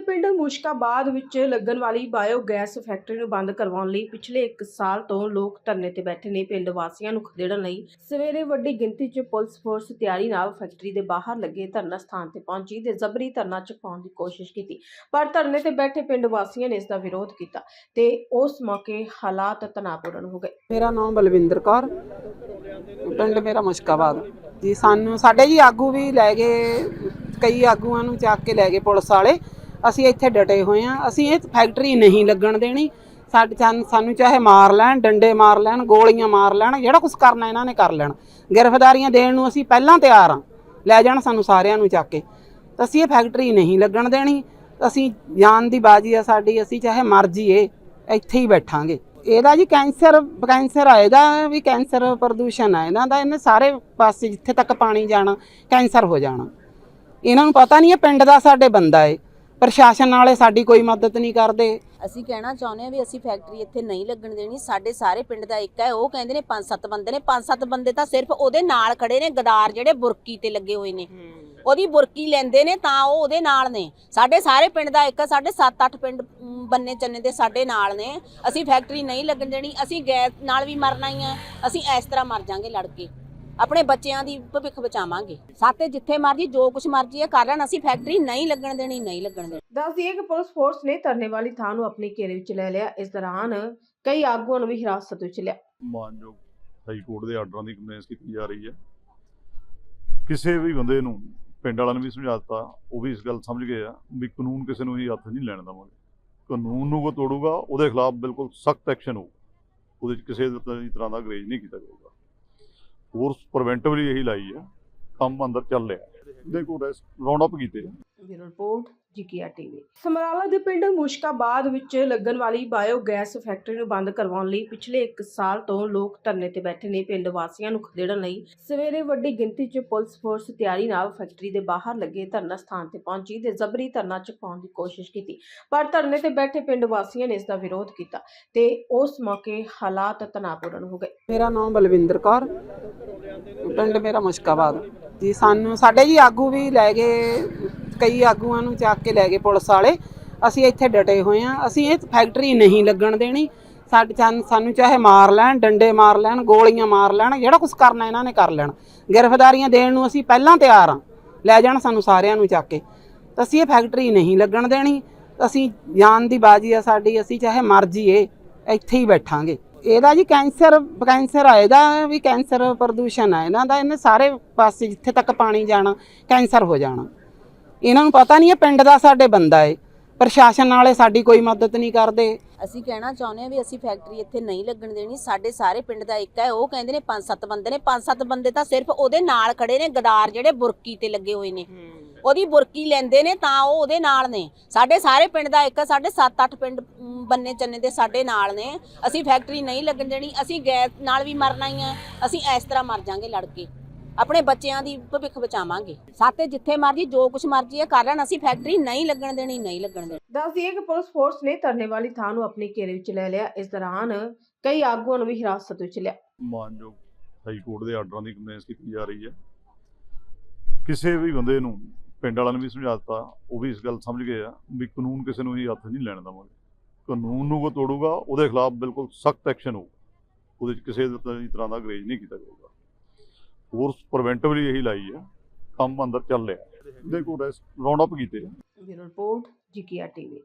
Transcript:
ਪਿੰਡ ਮੁਸ਼ਕਾਬਾਦ ਵਿੱਚ ਲੱਗਣ ਵਾਲੀ ਬਾਇਓਗੈਸ ਫੈਕਟਰੀ ਨੂੰ ਬੰਦ ਕਰਵਾਉਣ ਲਈ ਪਿਛਲੇ 1 ਸਾਲ ਤੋਂ ਲੋਕ ਧਰਨੇ ਤੇ ਬੈਠੇ ਨੇ। ਪਿੰਡ ਵਾਸੀਆਂ ਨੂੰ ਖਦੇੜਨ ਲਈ ਸਵੇਰੇ ਵੱਡੀ ਗਿਣਤੀ 'ਚ ਪੁਲਿਸ ਫੋਰਸ ਤਿਆਰੀ ਨਾਲ ਫੈਕਟਰੀ ਦੇ ਬਾਹਰ ਲੱਗੇ ਧਰਨਾ ਸਥਾਨ ਤੇ ਪਹੁੰਚੀ ਤੇ ਜ਼ਬਰੀ ਧਰਨਾ ਚੁਕਾਉਣ ਦੀ ਕੋਸ਼ਿਸ਼ ਕੀਤੀ, ਪਰ ਧਰਨੇ ਤੇ ਬੈਠੇ ਪਿੰਡ ਵਾਸੀਆਂ ਨੇ ਇਸ ਦਾ ਵਿਰੋਧ ਕੀਤਾ ਤੇ ਉਸ ਮੌਕੇ ਹਾਲਾਤ ਤਣਾਅਪੂਰਨ ਹੋ ਗਏ। ਮੇਰਾ ਨਾਮ ਬਲਵਿੰਦਰ ਕੌਰ, ਪਿੰਡ ਮੇਰਾ ਮੁਸ਼ਕਾਬਾਦ। ਜੀ, ਸਾਨੂੰ, ਸਾਡੇ ਜੀ ਆਗੂ ਵੀ ਲੈ ਗਏ ਕਈ ਆਗੂਆਂ ਨੂੰ ਚੱਕ ਕੇ ਲੈ ਗਏ ਪੁਲਿਸ ਵਾਲੇ। ਅਸੀਂ ਇੱਥੇ ਡਟੇ ਹੋਏ ਆ ਅਸੀਂ ਇਹ ਫੈਕਟਰੀ ਨਹੀਂ ਲੱਗਣ ਦੇਣੀ। ਸਾਡੇ ਸਾਨੂੰ- ਚਾਹੇ ਮਾਰ ਲੈਣ, ਡੰਡੇ ਮਾਰ ਲੈਣ, ਗੋਲੀਆਂ ਮਾਰ ਲੈਣ, ਜਿਹੜਾ ਕੁਝ ਕਰਨਾ ਇਹਨਾਂ ਨੇ ਕਰ ਲੈਣ। ਗ੍ਰਿਫਤਾਰੀਆਂ ਦੇਣ ਨੂੰ ਅਸੀਂ ਪਹਿਲਾਂ ਤਿਆਰ ਆ ਲੈ ਜਾਣ ਸਾਨੂੰ ਸਾਰਿਆਂ ਨੂੰ ਚੱਕ ਕੇ। ਅਸੀਂ ਇਹ ਫੈਕਟਰੀ ਨਹੀਂ ਲੱਗਣ ਦੇਣੀ। ਅਸੀਂ ਜਾਨ ਦੀ ਬਾਜੀ ਆ ਸਾਡੀ। ਅਸੀਂ ਚਾਹੇ ਮਰ ਜੀਏ ਇੱਥੇ ਹੀ ਬੈਠਾਂਗੇ। ਇਹਦਾ ਜੀ ਕੈਂਸਰ ਕੈਂਸਰ ਆ ਇਹਦਾ ਵੀ ਕੈਂਸਰ ਪ੍ਰਦੂਸ਼ਣ ਆ। ਇਹਨਾਂ ਦਾ ਇਹਨੇ ਸਾਰੇ ਪਾਸੇ ਜਿੱਥੇ ਤੱਕ ਪਾਣੀ ਜਾਣਾ, ਕੈਂਸਰ ਹੋ ਜਾਣਾ। ਇਹਨਾਂ ਨੂੰ ਪਤਾ ਨਹੀਂ ਇਹ ਪਿੰਡ ਦਾ ਸਾਡੇ ਬੰਦਾ ਏ। ਪ੍ਰਸ਼ਾਸਨ ਵਾਲੇ ਸਾਡੀ ਕੋਈ ਮਦਦ ਨਹੀਂ ਕਰਦੇ। ਅਸੀਂ ਕਹਿਣਾ ਚਾਹੁੰਦੇ ਹਾਂ ਵੀ ਅਸੀਂ ਫੈਕਟਰੀ ਇੱਥੇ ਨਹੀਂ ਲੱਗਣ ਦੇਣੀ। ਸਾਡੇ ਸਾਰੇ ਪਿੰਡ ਦਾ ਇੱਕ ਹੈ, ਉਹ ਕਹਿੰਦੇ ਨੇ ਪੰਜ ਸੱਤ ਬੰਦੇ ਨੇ। ਪੰਜ ਸੱਤ ਬੰਦੇ ਤਾਂ ਸਿਰਫ ਉਹਦੇ ਨਾਲ ਖੜੇ ਨੇ, ਗਦਾਰ ਜਿਹੜੇ ਬੁਰਕੀ ਤੇ ਲੱਗੇ ਹੋਏ ਨੇ। ਉਹਦੀ ਬੁਰਕੀ ਲੈਂਦੇ ਨੇ ਤਾਂ ਉਹ ਉਹਦੇ ਨਾਲ ਨੇ। ਸਾਡੇ ਸਾਰੇ ਪਿੰਡ ਦਾ ਇੱਕ, ਸਾਡੇ 7-8 ਪਿੰਡ ਬੰਨੇ ਚੰਨੇ ਦੇ ਸਾਡੇ ਨਾਲ ਨੇ। ਅਸੀਂ ਫੈਕਟਰੀ ਨਹੀਂ ਲੱਗਣ ਦੇਣੀ। ਅਸੀਂ ਗੈਸ ਨਾਲ ਵੀ ਮਰਨਾ ਹੀ। ਆ ਅਸੀਂ ਇਸ ਤਰ੍ਹਾਂ ਮਰ ਜਾਾਂਗੇ ਲੜ ਕੇ ਆਪਣੇ ਬੱਚਿਆਂ ਦੀ ਭਵਿੱਖ ਬਚਾਵਾਂਗੇ। ਸਾਤੇ ਜਿੱਥੇ ਮਰਜ਼ੀ ਜੋ ਕੁਝ ਮਰਜ਼ੀ ਹੈ ਕਰ ਲੈਣ। ਅਸੀਂ ਫੈਕਟਰੀ ਨਹੀਂ ਲੱਗਣ ਦੇਣੀ ਨਹੀਂ ਲੱਗਣ ਦੇਣੀ। ਦੱਸ ਦਈਏ ਕਿ ਪੁਲਿਸ ਫੋਰਸ ਨੇ ਧਰਨੇ ਵਾਲੀ ਥਾਂ ਨੂੰ ਆਪਣੇ ਘੇਰੇ ਵਿੱਚ ਲੈ ਲਿਆ। ਇਸ ਦੌਰਾਨ ਕਈ ਆਗੂਆਂ ਨੂੰ ਵੀ ਹਿਰਾਸਤ ਵਿੱਚ ਲਿਆ। ਮਾਨਯੋਗ ਹਾਈ ਕੋਰਟ ਦੇ ਆਰਡਰਾਂ ਦੀ ਕੰਪਲੇਂਸ ਕੀਤੀ ਜਾ ਰਹੀ ਹੈ। ਕਿਸੇ ਵੀ ਬੰਦੇ ਨੂੰ ਪਿੰਡ ਵਾਲਿਆਂ ਨੇ ਵੀ ਸਮਝਾ ਦਿੱਤਾ ਉਹ ਵੀ ਇਸ ਗੱਲ ਸਮਝ ਗਏ ਆ ਵੀ ਕਾਨੂੰਨ ਕਿਸੇ ਨੂੰ ਹੀ ਹੱਥ ਨਹੀਂ ਲੈਣ ਦੇਵਾਂਗੇ। ਕਾਨੂੰਨ ਨੂੰ ਕੋ ਤੋੜੂਗਾ ਉਹਦੇ ਖਿਲਾਫ ਬਿਲਕੁਲ ਸਖਤ ਐਕਸ਼ਨ ਹੋਊ। ਉਹਦੇ 'ਚ ਕਿਸੇ ਤਰ੍ਹਾਂ ਦਾ ਗਰੇਜ ਨਹੀਂ ਕੀਤਾ ਜਾਊਗਾ। ਫੋਰਸ ਪ੍ਰੀਵੈਂਟਿਵਲੀ ਇਹੀ ਲਾਈ ਹੈ ਕੰਮ ਅੰਦਰ ਚੱਲ ਰਿਹਾ ਦੇਖੋ ਰੈਸਟ ਰਾਉਂਡ ਅਪ ਕੀਤੇ ਆ। Bureau report GKR TV. Samrala ਦੇ ਪਿੰਡ ਮੁਸ਼ਕਾਬਾਦ ਵਿੱਚ ਲੱਗਣ ਵਾਲੀ ਬਾਇਓਗੈਸ ਫੈਕਟਰੀ ਨੂੰ ਬੰਦ ਕਰਵਾਉਣ ਲਈ ਪਿਛਲੇ 1 ਸਾਲ ਤੋਂ ਲੋਕ ਧਰਨੇ ਤੇ ਬੈਠੇ ਨੇ ਪਿੰਡ ਵਾਸੀਆਂ ਨੂੰ ਖਦੇੜਨ ਲਈ। ਸਵੇਰੇ ਵੱਡੀ ਗਿਣਤੀ 'ਚ ਪੁਲਿਸ ਫੋਰਸ ਤਿਆਰੀ ਨਾਲ ਫੈਕਟਰੀ ਦੇ ਬਾਹਰ ਲੱਗੇ ਧਰਨਾ ਸਥਾਨ ਤੇ ਪਹੁੰਚੀ ਤੇ ਜ਼ਬਰੀ ਧਰਨਾ ਚੁਕਾਉਣ ਦੀ ਕੋਸ਼ਿਸ਼ ਕੀਤੀ ਪਰ ਧਰਨੇ ਤੇ ਬੈਠੇ ਪਿੰਡ ਵਾਸੀਆਂ ਨੇ ਇਸ ਦਾ ਵਿਰੋਧ ਕੀਤਾ ਤੇ ਉਸ ਮੌਕੇ ਹਾਲਾਤ ਤਣਾਅਪੂਰਨ ਹੋ ਗਏ। ਮੇਰਾ ਨਾਮ ਬਲਵਿੰਦਰ ਕੌਰ ਪਿੰਡ ਮੇਰਾ ਮੁਸ਼ਕਾਬਾਦ। ਜੀ ਸਾਨੂੰ, ਸਾਡੇ ਜੀ ਆਗੂ ਵੀ ਲੈ ਗਏ, ਕਈ ਆਗੂਆਂ ਨੂੰ ਚੱਕ ਕੇ ਲੈ ਗਏ ਪੁਲਿਸ ਵਾਲੇ। ਅਸੀਂ ਇੱਥੇ ਡਟੇ ਹੋਏ ਆ ਅਸੀਂ ਇਹ ਫੈਕਟਰੀ ਨਹੀਂ ਲੱਗਣ ਦੇਣੀ। ਸਾਡੇ ਸਾਨੂੰ- ਚਾਹੇ ਮਾਰ ਲੈਣ, ਡੰਡੇ ਮਾਰ ਲੈਣ, ਗੋਲੀਆਂ ਮਾਰ ਲੈਣ, ਜਿਹੜਾ ਕੁਝ ਕਰਨਾ ਇਹਨਾਂ ਨੇ ਕਰ ਲੈਣ। ਗ੍ਰਿਫਤਾਰੀਆਂ ਦੇਣ ਨੂੰ ਅਸੀਂ ਪਹਿਲਾਂ ਤਿਆਰ ਆ ਲੈ ਜਾਣ ਸਾਨੂੰ ਸਾਰਿਆਂ ਨੂੰ ਚੱਕ ਕੇ। ਅਸੀਂ ਇਹ ਫੈਕਟਰੀ ਨਹੀਂ ਲੱਗਣ ਦੇਣੀ। ਅਸੀਂ ਜਾਨ ਦੀ ਬਾਜੀ ਆ ਸਾਡੀ। ਅਸੀਂ ਚਾਹੇ ਮਰ ਜੀਏ ਇੱਥੇ ਹੀ ਬੈਠਾਂਗੇ। ਇਹਦਾ ਜੀ ਕੈਂਸਰ ਕੈਂਸਰ ਆ, ਇਹਦਾ ਵੀ ਕੈਂਸਰ ਪ੍ਰਦੂਸ਼ਣ ਆ। ਇਹਨਾਂ ਦਾ ਇਹਨੇ ਸਾਰੇ ਪਾਸੇ ਜਿੱਥੇ ਤੱਕ ਪਾਣੀ ਜਾਣਾ, ਕੈਂਸਰ ਹੋ ਜਾਣਾ। ਇਹਨਾਂ ਨੂੰ ਪਤਾ ਨਹੀਂ ਇਹ ਪਿੰਡ ਦਾ ਸਾਡੇ ਬੰਦਾ ਏ। ਪ੍ਰਸ਼ਾਸਨ ਵਾਲੇ ਸਾਡੀ ਕੋਈ ਮਦਦ ਨਹੀਂ ਕਰਦੇ। ਅਸੀਂ ਕਹਿਣਾ ਚਾਹੁੰਦੇ ਹਾਂ ਵੀ ਅਸੀਂ ਫੈਕਟਰੀ ਇੱਥੇ ਨਹੀਂ ਲੱਗਣ ਦੇਣੀ। ਸਾਡੇ ਸਾਰੇ ਪਿੰਡ ਦਾ ਇੱਕ ਹੈ, ਉਹ ਕਹਿੰਦੇ ਨੇ ਪੰਜ ਸੱਤ ਬੰਦੇ ਨੇ। ਪੰਜ ਸੱਤ ਬੰਦੇ ਤਾਂ ਸਿਰਫ ਉਹਦੇ ਨਾਲ ਖੜੇ ਨੇ, ਗਦਾਰ ਜਿਹੜੇ ਬੁਰਕੀ ਤੇ ਲੱਗੇ ਹੋਏ ਨੇ। ਉਹਦੀ ਬੁਰਕੀ ਲੈਂਦੇ ਨੇ ਤਾਂ ਉਹ ਉਹਦੇ ਨਾਲ ਨੇ। ਸਾਡੇ ਸਾਰੇ ਪਿੰਡ ਦਾ ਇੱਕ ਸਾਡੇ 7-8 ਪਿੰਡ ਬੰਨੇ ਚੰਨੇ ਦੇ ਸਾਡੇ ਨਾਲ ਨੇ। ਅਸੀਂ ਫੈਕਟਰੀ ਨਹੀਂ ਲੱਗਣ ਦੇਣੀ ਅਸੀਂ ਗੈਸ ਨਾਲ ਵੀ ਮਰਨਾ ਹੀ। ਆ ਅਸੀਂ ਇਸ ਤਰ੍ਹਾਂ ਮਰ ਜਾਾਂਗੇ ਲੜ ਕੇ। ਆਪਣੇ ਬੱਚਿਆਂ ਦੀ ਭਵਿੱਖ ਬਚਾਵਾਂਗੇ। ਸਾਤੇ ਜਿੱਥੇ ਮਰਜ਼ੀ ਜੋ ਕੁਝ ਮਰਜ਼ੀ ਹੈ ਕਰ ਲੈਣ ਅਸੀਂ ਫੈਕਟਰੀ ਨਹੀਂ ਲੱਗਣ ਦੇਣੀ ਨਹੀਂ ਲੱਗਣ ਦੇਣੀ। ਦੱਸ ਦਈਏ ਕਿ ਪੁਲਿਸ ਫੋਰਸ ਨੇ ਧਰਨੇ ਵਾਲੀ ਥਾਂ ਨੂੰ ਆਪਣੇ ਘੇਰੇ ਵਿੱਚ ਲੈ ਲਿਆ। ਇਸ ਦੌਰਾਨ ਕਈ ਆਗੂਆਂ ਨੂੰ ਵੀ ਹਿਰਾਸਤ ਵਿੱਚ ਲਿਆ। ਮਾਨਯੋਗ ਹਾਈ ਕੋਰਟ ਦੇ ਆਰਡਰਾਂ ਦੀ ਕੰਪਲੇਂਸ ਕੀਤੀ ਜਾ ਰਹੀ ਹੈ। ਕਿਸੇ ਵੀ ਬੰਦੇ ਨੂੰ ਪਿੰਡ ਵਾਲਿਆਂ ਨੂੰ ਵੀ ਸਮਝਾ ਦਿੱਤਾ, ਉਹ ਵੀ ਇਸ ਗੱਲ ਸਮਝ ਗਏ ਆ ਵੀ ਕਾਨੂੰਨ ਕਿਸੇ ਨੂੰ ਹੀ ਹੱਥ ਨਹੀਂ ਲੈਣ ਦੇਵਾਂਗੇ। ਕਾਨੂੰਨ ਨੂੰ ਕੋ ਤੋੜੂਗਾ, ਉਹਦੇ ਖਿਲਾਫ ਬਿਲਕੁਲ ਸਖਤ ਐਕਸ਼ਨ ਹੋਊਗਾ। ਉਹਦੇ ਵਿੱਚ ਕਿਸੇ ਤਰ੍ਹਾਂ ਦਾ ਗਰੇਜ ਨਹੀਂ ਕੀਤਾ ਜਾਊਗਾ। ਹੋਰ ਪ੍ਰੀਵੈਂਟਿਵਲੀ ਇਹੀ ਲਾਈ ਹੈ ਕੰਮ ਅੰਦਰ ਚੱਲ ਰਿਹਾ। ਦੇਖੋ ਰੈਸਟ ਅਪ ਕੀਤੇ ਰਿਪੋਰਟ ਜੀਕੇਆਰ ਟੀਵੀ।